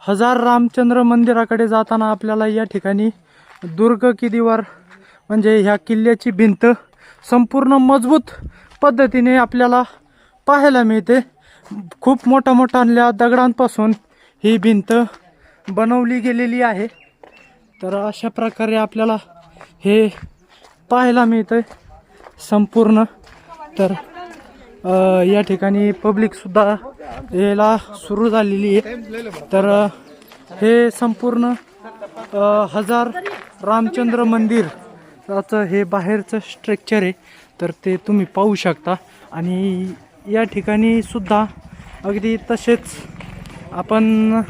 हजार रामचंद्र मंदिराकडे जाताना आपल्याला या ठिकाणी दुर्ग किदीवर म्हणजे ह्या किल्ल्याची भिंत संपूर्ण मजबूत पद्धतीने आपल्याला पाहायला मिळते. खूप मोठ्या मोठ्या दगडांपासून ही भिंत बनवली गेलेली आहे. तर अशा प्रकारे आपल्याला हे पाहायला मिळतं संपूर्ण. तर या ठिकाणी पब्लिकसुद्धा यायला सुरू झालेली आहे तर हे संपूर्ण हजार रामचंद्र मंदिर याचं हे बाहेरचं स्ट्रक्चर आहे. तर ते तुम्ही पाहू शकता. आणि या ठिकाणी सुद्धा अगदी तसेच आपण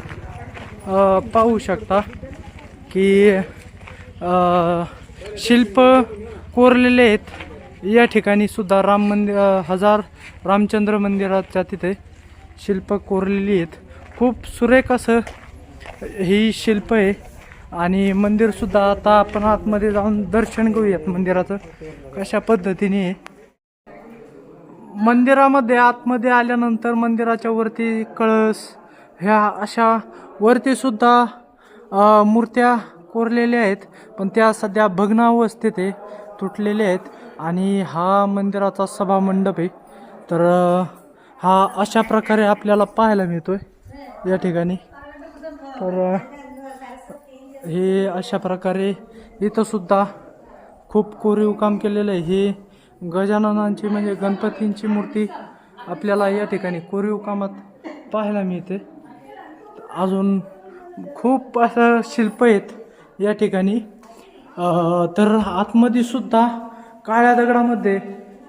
पाहू शकता की शिल्प कोरलेले आहेत. या ठिकाणी सुद्धा राम मंदिर हजार रामचंद्र मंदिराच्या तिथे शिल्प कोरलेली आहेत. खूप सुरेख असं ही शिल्प आहे. आणि मंदिरसुद्धा आता आपण आतमध्ये जाऊन दर्शन घेऊयात मंदिराचं कशा पद्धतीने आहे. मंदिरामध्ये आतमध्ये आल्यानंतर मंदिराच्या वरती कळस ह्या अशा वरतीसुद्धा मूर्त्या कोरलेल्या आहेत. पण त्या सध्या भग्नावस्थेत आहे. तुटलेले आहेत. आणि हा मंदिराचा सभामंडप आहे. तर हा अशा प्रकारे आपल्याला पाहायला मिळतो आहे या ठिकाणी. तर हे अशा प्रकारे इथंसुद्धा खूप कोरीव काम केलेलं आहे. हे गजाननांची म्हणजे गणपतींची मूर्ती आपल्याला या ठिकाणी कोरीव कामात पाहायला मिळते. अजून खूप असं शिल्प आहेत या ठिकाणी. तर आतमध्ये सुद्धा काळ्या दगडामध्ये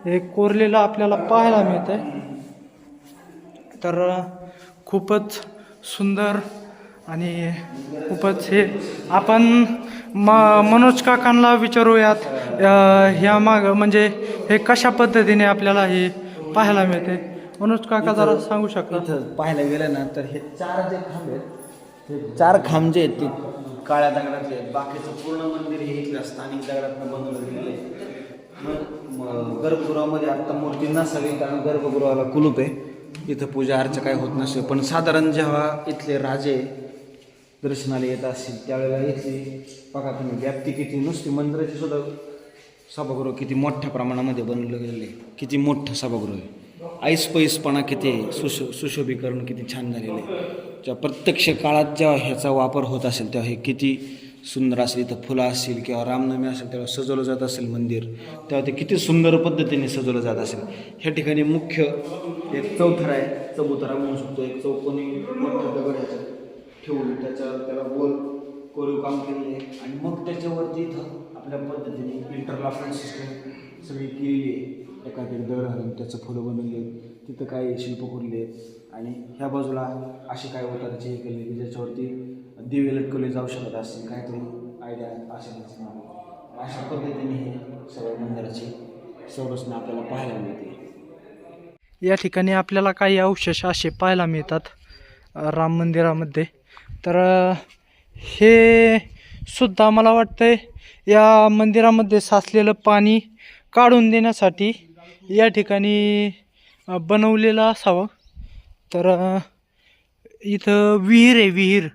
हे कोरलेलं आपल्याला पाहायला मिळतंय. तर खूपच सुंदर आणि खूपच हे आपण म मनोज काकांना विचारूयात ह्या माग म्हणजे हे कशा पद्धतीने आपल्याला हे पाहायला मिळते मनोज काका जरा सांगू शकता? इथं पाहायला गेलं ना तर हे चार जे खांब आहेत चार खांब जे आहेत ते काळ्या दगडाचे आहेत बाकीचं पूर्ण मंदिर हे इथल्या स्थानिक दगडातनं बनवलं गेलेलं आहे. मग गर्भगृहामध्ये आत्ता मूर्ती नसावी कारण गर्भगृहाला कुलूप आहे. इथं पूजा अर्चा काय होत नसेल पण साधारण जेव्हा इथले राजे दर्शनाला येत असतील त्यावेळेला इथली बघा तुम्ही व्याप्ती किती नुसती मंदिराची सुद्धा सभागृह किती मोठ्या प्रमाणामध्ये बनवलं गेलेलं आहे. किती मोठं सभागृह आहे. ऐसपैसपणा किती सुशो सुशोभीकरण किती छान झालेलं आहे. ज्या प्रत्यक्ष काळात जेव्हा ह्याचा वापर होत असेल तेव्हा हे किती सुंदर असेल इथं फुलं असतील किंवा रामनवमी असेल तेव्हा सजवलं जात असेल मंदिर तेव्हा ते किती सुंदर पद्धतीने सजवलं जात असेल. ह्या ठिकाणी मुख्य एक चौथरा आहे चबुतरा म्हणू शकतो. एक चौकोनी मोठ्या दगड ठेवून त्याच्या त्याला गोल कोरीव काम केलेलं आहे. आणि मग त्याच्यावरती इथं आपल्या पद्धतीने इंटरलॉकिंग सिस्टम सगळी केलेली आहे. एका दगड घालून त्याचं फुलं बनवली आहेत. तिथं काही शिल्प कोरले आहेत. आणि ह्या बाजूला अशी काय उताराचे हे केले की ज्याच्यावरती दिवे लटकवले जाऊ शकत असतील काहीतरी आयडिया असेल अशा पद्धतीने हे सर्व मंदिराची संरचना आपल्याला पाहायला मिळते. या ठिकाणी आपल्याला काही अवशेष असे पाहायला मिळतात राम मंदिरामध्ये. तर हे सुद्धा मला वाटतंय या मंदिरामध्ये साचलेलं पाणी काढून देण्यासाठी या ठिकाणी बनवलेलं असावं. तर इथं विहीर आहे विहीर.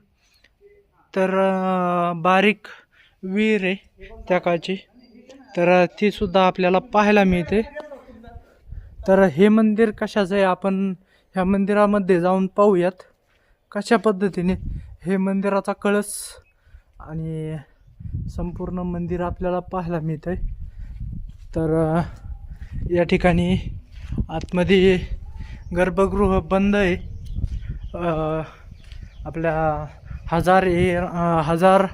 तर बारीक विहीर आहे त्या काळची तर तीसुद्धा आपल्याला पाहायला मिळते. तर हे मंदिर कशाचं आहे? आपण ह्या मंदिरामध्ये जाऊन पाहूयात. कशा पद्धतीने? हे मंदिराचा कळस आणि संपूर्ण मंदिर आपल्याला पाहायला मिळतं आहे तर या ठिकाणी आतमध्ये गर्भगृह बंद आहे. आपल्या हजार हे हजार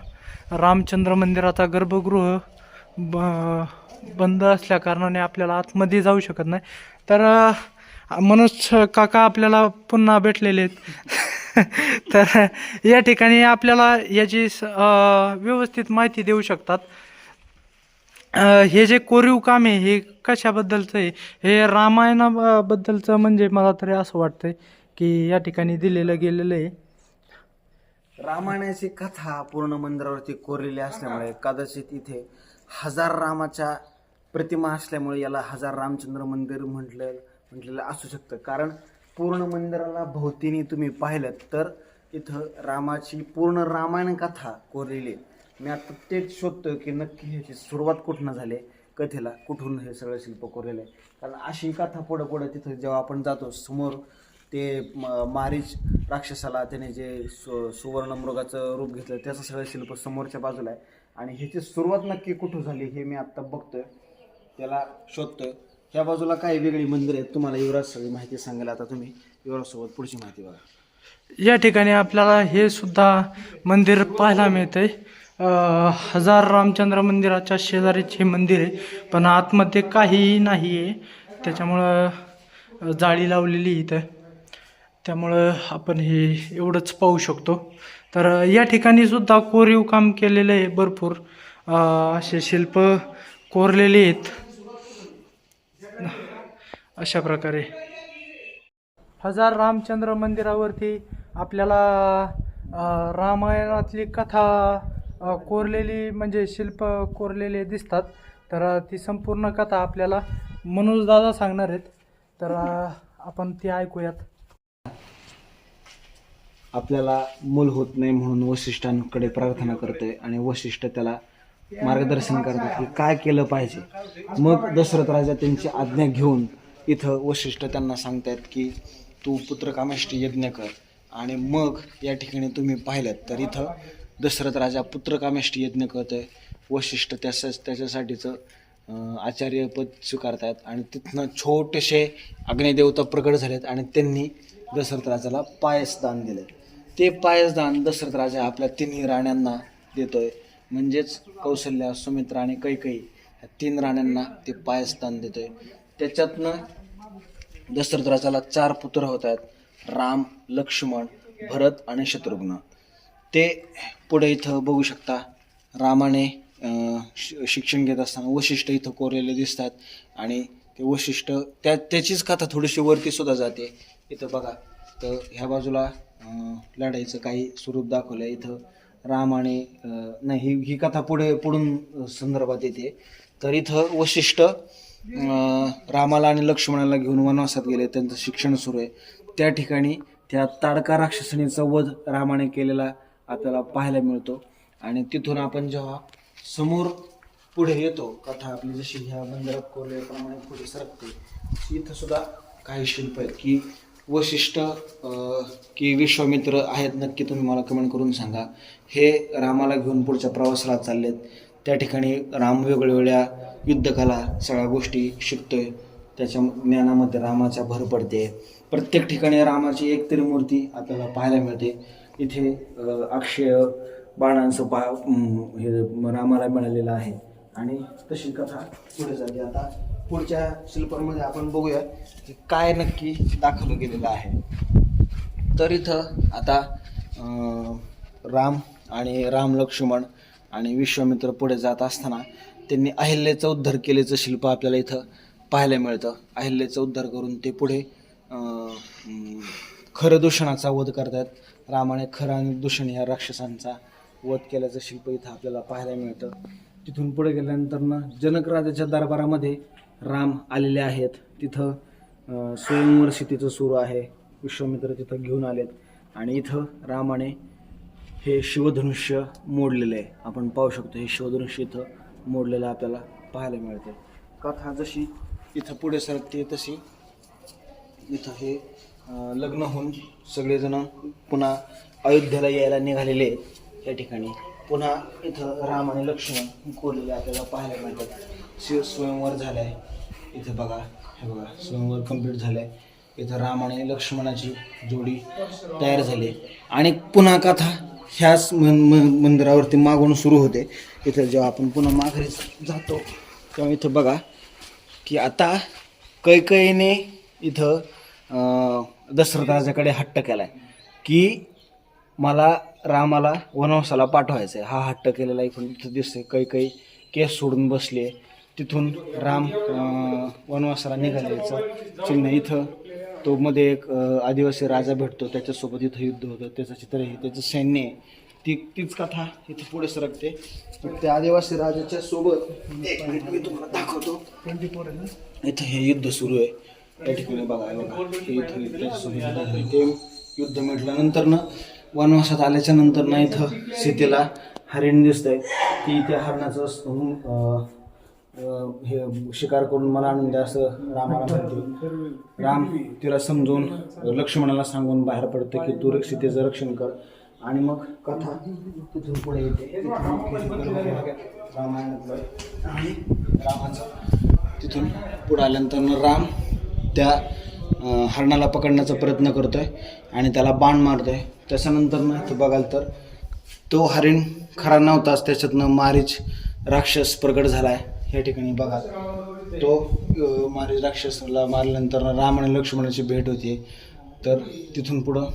रामचंद्र मंदिराचा गर्भगृह ब बंद असल्या कारणाने आपल्याला आतमध्ये जाऊ शकत नाही. तर मनोज काका आपल्याला पुन्हा भेटलेले आहेत. तर या ठिकाणी आपल्याला याची स- व्यवस्थित माहिती देऊ शकतात. हे जे कोरीव काम आहे हे कशाबद्दलचं आहे? हे रामायणाबद्दलचं म्हणजे मला तरी असं वाटतंय की या ठिकाणी दिलेलं गेलेलं आहे. रामायणाची कथा पूर्ण मंदिरावरती कोरलेली असल्यामुळे कदाचित इथे हजार रामाच्या प्रतिमा असल्यामुळे याला हजार रामचंद्र मंदिर म्हटलं म्हटलेलं असू शकतं. कारण पूर्ण मंदिराला भोवतीने तुम्ही पाहिलं तर इथं रामाची पूर्ण रामायण कथा कोरलेली आहे. मी आता तेच शोधतोय की नक्की ह्याची सुरुवात कुठनं झाली आहे, कथेला कुठून हे सगळं शिल्प कोरलेलं आहे. कारण अशी कथा पुढं पुढं तिथं जेव्हा आपण जातो समोर ते म- मारीच राक्षसाला त्याने जे सु सुवर्ण मृगाचं रूप घेतलं त्याचं सगळं शिल्प समोरच्या बाजूला आहे. आणि ह्याची सुरुवात नक्की कुठून झाली हे मी आत्ता बघतोय त्याला शोधतोय. ह्या बाजूला काही वेगळी मंदिर आहेत तुम्हाला युवराज सगळी माहिती सांगेल आता तुम्ही. युवराजसोबत पुढची माहिती बघा. या ठिकाणी आपल्याला हे सुद्धा मंदिर पाहायला मिळतंय. हजार रामचंद्र मंदिराच्या शेजारीच हे मंदिर आहे पण आतमध्ये काहीही नाही आहे त्याच्यामुळं जाळी लावलेली इथं. त्यामुळं आपण हे एवढंच पाहू शकतो. तर या ठिकाणी सुद्धा कोरीव काम केलेलं आहे भरपूर. असे शिल्प कोरलेले आहेत. अशा प्रकारे. हजार रामचंद्र मंदिरावरती आपल्याला रामायणातली कथा कोरलेली म्हणजे शिल्प कोरलेले दिसतात. तर ती संपूर्ण कथा आपल्याला मनोजदादा सांगणार आहेत. तर आपण ती ऐकूयात. आपल्याला मूल होत नाही म्हणून वशिष्ठांकडे प्रार्थना करतोय आणि वशिष्ठ त्याला मार्गदर्शन करतात की काय केलं पाहिजे. मग दशरथ राजा त्यांची आज्ञा घेऊन इथं वशिष्ठ त्यांना सांगतायत की तू पुत्रकामेष्टी यज्ञ कर. आणि मग या ठिकाणी तुम्ही पाहिलं तर इथं दशरथ राजा पुत्रकामेष्टी यज्ञ करतोय. वशिष्ठ त्याच्याच त्याच्यासाठीचं आचार्यपद आचार्यपद स्वीकारतायत. आणि तिथनं छोटेसे अग्निदेवता प्रकट झालेत आणि त्यांनी दशरथ राजाला पायसदान दिलं ते पायसदान दशरथ राजा आपल्या तिन्ही राण्यांना देतोय. म्हणजेच कौशल्या सुमित्रा आणि कैकई ह्या तीन राण्यांना ते पायसदान देतोय. त्याच्यातनं दशरथ राजाला चार पुत्र होत आहेत राम लक्ष्मण भरत आणि शत्रुघ्न. ते पुढे इथं बघू शकता. रामाने शि- शिक्षण घेत असताना वशिष्ठ इथं कोरलेले दिसतात आणि ते वशिष्ठ त्या त्याचीच कथा थोडीशी वरती सुद्धा जाते. इथं बघा तर ह्या बाजूला लढाईचं काही स्वरूप दाखवलं आहे इथं राम आणि नाही ही ही कथा पुढे पुढून संदर्भात येते. तर इथं वशिष्ठ रामाला आणि लक्ष्मणाला घेऊन वनवासात गेले. त्यांचं शिक्षण सुरू आहे. त्या ठिकाणी त्या ताडका राक्षसणीचा वध रामाने केलेला आपल्याला पाहायला मिळतो. आणि तिथून आपण जेव्हा समोर पुढे येतो कथा आपली जशी ह्या मंदिरात कोरल्याप्रमाणे पुढे सरकते इथं सुद्धा काही शिल्प आहेत की वशिष्ठ की विश्वामित्र आहेत नक्की तुम्ही मला कमेंट करून सांगा. हे रामाला घेऊन पुढच्या प्रवासाला चाललेत. त्या ठिकाणी राम वेगवेगळ्या युद्धकला सगळ्या गोष्टी शिकतोय. त्याच्या ज्ञानामध्ये रामाच्या भर पडते. प्रत्येक ठिकाणी रामाची एक तरी मूर्ती आपल्याला पाहायला मिळते. इथे अक्षय बाणांचं पा हे रामाला मिळालेलं आहे. आणि तशी कथा पुढे जाते. आता पुढच्या शिल्पांमध्ये आपण बघूया की काय नक्की दाखवलं गेलेलं आहे. तर इथं आता राम आणि राम लक्ष्मण आणि विश्वामित्र पुढे जात असताना त्यांनी अहिल्याचा उद्धार केल्याचं शिल्प आपल्याला इथं पाहायला मिळतं. अहिल्याचा उद्धार करून ते पुढे खरं दूषणाचा वध करतात रामाने खरं आणि दूषण या राक्षसांचा वध केल्याचं शिल्प इथं आपल्याला पाहायला मिळतं. तिथून पुढे गेल्यानंतर ना जनक राजाच्या दरबारामध्ये राम आलेले आहेत. तिथं स्वयंवर स्थितीचं सुरू आहे. विश्वामित्र तिथं घेऊन आलेत. आणि इथं रामाने हे शिवधनुष्य मोडलेलं आहे. आपण पाहू शकतो हे शिवधनुष्य इथं मोडलेलं आपल्याला पाहायला मिळते कथा जशी इथं पुढे सरकते तशी इथं हे लग्न होऊन सगळेजण पुन्हा अयोध्येला यायला निघालेले आहेत. या ठिकाणी पुन्हा इथं राम आणि लक्ष्मण कोरलेले आपल्याला पाहायला मिळतात. शिव स्वयंवर झालं आहे इथं बघा हे बघा स्वयंवर कंप्लीट झालं आहे इथं राम आणि लक्ष्मणाची जोडी तयार झाली आणि पुन्हा कथा ह्याच मन मंदिरावरती मागून सुरू होते. इथं जेव्हा आपण पुन्हा माघारी जातो तेव्हा इथं बघा की आता कैकईने इथं दशरथ राजाकडे हट्ट केला आहे की मला रामाला वनवासाला पाठवायचं आहे हा हट्ट केलेला इकडून दिसते दिसतंय. काही केस सोडून बसले तिथून राम वनवासाला निघाल्याचं चिन्ह इथं. तो मध्ये एक आदिवासी राजा भेटतो. त्याच्यासोबत इथं युद्ध होतं. त्याचं चित्र हे त्याचं सैन्य आहे. ती तीच कथा इथे पुढे सरकते. त्या आदिवासी राजाच्या सोबत एक मिनिट मी तुम्हाला दाखवतो. इथं हे युद्ध सुरू आहे. त्या ठिकाणी बघा हे बघा हे इथं त्याच्यासोबत ते युद्ध म्हटल्यानंतर ना वनवासात आल्याच्यानंतर ना इथं सीतेला हरिण आहे ती त्या हरणाचं हे शिकार करून मला आणून द्या असं रामाला म्हणते. राम तिला समजून लक्ष्मणाला सांगून बाहेर पडतं की तू सीतेचं रक्षण कर. आणि मग कथा तिथून पुढे येते. रामायणातलं आणि रामाचं तिथून पुढे आल्यानंतर राम त्या हरणाला पकडण्याचा प्रयत्न करतो आहे आणि त्याला बाण मारतो आहे त्याच्यानंतर ना ते बघाल तर तो हरिण खरा नव्हताच त्याच्यातनं मारीच राक्षस प्रकट आहे या ठिकाणी बघा. तो अं, मारीच राक्षसाला मारल्यानंतर राम आणि लक्ष्मणाची भेट होते तर तिथून पुढं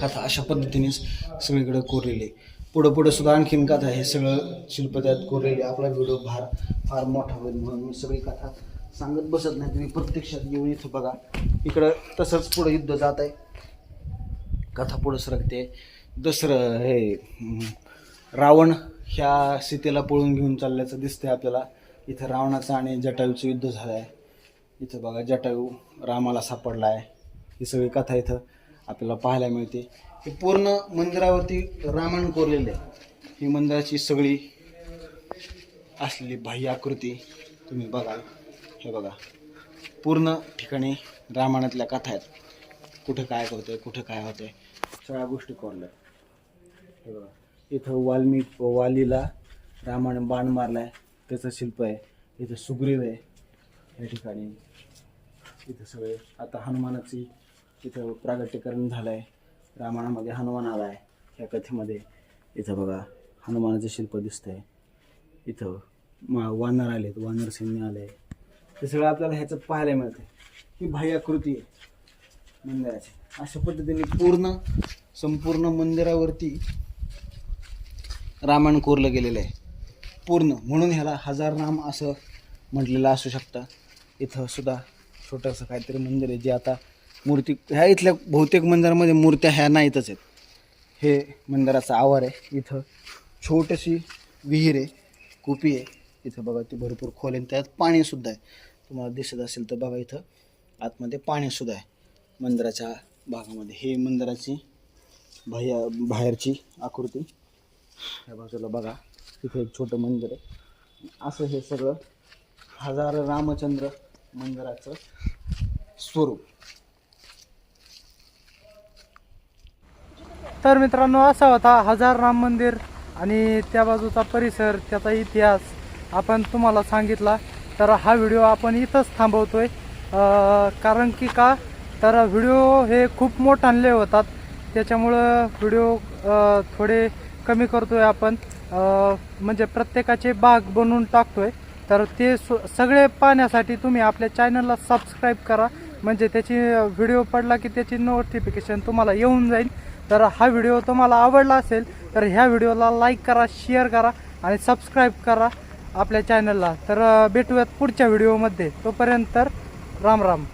कथा अशा पद्धतीनेच सगळीकडे कोरलेली आहे. पुढं पुढं सुद्धा आणखीन कथा हे सगळं शिल्प त्यात कोरलेली आहे. आपला व्हिडिओ फार फार मोठा होईल म्हणून मी सगळी कथा सांगत बसत नाही तुम्ही प्रत्यक्षात येऊन इथं बघा. इकडं तसंच पुढं युद्ध जात आहे. कथा पुढं सरकते. दुसरं हे रावण ह्या सीतेला पळून घेऊन चालल्याचं दिसतंय आपल्याला. इथं रावणाचं आणि जटायूचं युद्ध झालं आहे इथं बघा जटायू रामाला सापडला आहे ही सगळी कथा इथं आपल्याला पाहायला मिळते. हे पूर्ण मंदिरावरती रामायण कोरलेलं आहे. ही मंदिराची सगळी असलेली बाह्य आकृती तुम्ही बघाल. हे बघा. पूर्ण ठिकाणी रामायणातल्या कथा आहेत. कुठं काय होतंय कुठं काय होतंय सगळ्या गोष्टी कोरल्या हे बघा. इथं वाल्मिक वालीला रामाने बाण मारलाय. त्याचं शिल्प आहे. इथं सुग्रीव आहे. या ठिकाणी इथं सगळे. आता हनुमानाची इथं प्रागट्यकरण झालं आहे रामायणामध्ये हनुमान आला आहे ह्या कथेमध्ये इथं बघा हनुमानाचं शिल्प दिसतंय. इथं मा वानर आलेत. वानर सैन्य आले. ते सगळं आपल्याला ह्याचं पाहायला मिळतं ही बाह्याकृती आहे मंदिराची. अशा पद्धतीने पूर्ण संपूर्ण मंदिरावरती रामायण कोरलं गेलेलं आहे. पूर्ण. म्हणून ह्याला हजार राम असं म्हटलेलं असू शकतं. इथं सुद्धा छोटंसं काहीतरी मंदिर आहे जे आता मूर्ती ह्या इथल्या बहुतेक मंदिरामध्ये मूर्त्या ह्या नाहीतच आहेत. हे मंदिराचा आवार आहे. इथं छोटीशी विहीर आहे कुपी आहे. इथं बघा ती भरपूर खोल आणि त्यात पाणीसुद्धा आहे. तुम्हाला दिसत असेल तर बघा इथं आतमध्ये पाणीसुद्धा आहे. मंदिराच्या भागामध्ये. हे मंदिराची बाह्य बाहेरची आकृती. ह्या बाजूला बघा. तिथे एक छोटं मंदिर आहे. असं हे सगळं हजार रामचंद्र मंदिराचं स्वरूप. तर मित्रांनो असा होता हजार राम मंदिर आणि त्या बाजूचा परिसर त्याचा इतिहास. आपण तुम्हाला सांगितला तर हा व्हिडिओ आपण इथंच थांबवतो आहे कारण की का? तर व्हिडिओ हे खूप मोठाले होतात. त्याच्यामुळं व्हिडिओ थोडे कमी करतो आहे आपण म्हणजे प्रत्येकाचे भाग बनवून टाकतो आहे तर ते सगळे पाहण्यासाठी तुम्ही आपल्या चॅनलला सबस्क्राईब करा. म्हणजे त्याची व्हिडिओ पडला की त्याची नोटिफिकेशन तुम्हाला येऊन जाईल. तर हा व्हिडिओ तुम्हाला आवडला असेल तर ह्या व्हिडिओला लाईक करा शेअर करा आणि सबस्क्राईब करा. आपल्या चॅनलला तर भेटूयात पुढच्या व्हिडिओमध्ये तोपर्यंत राम राम.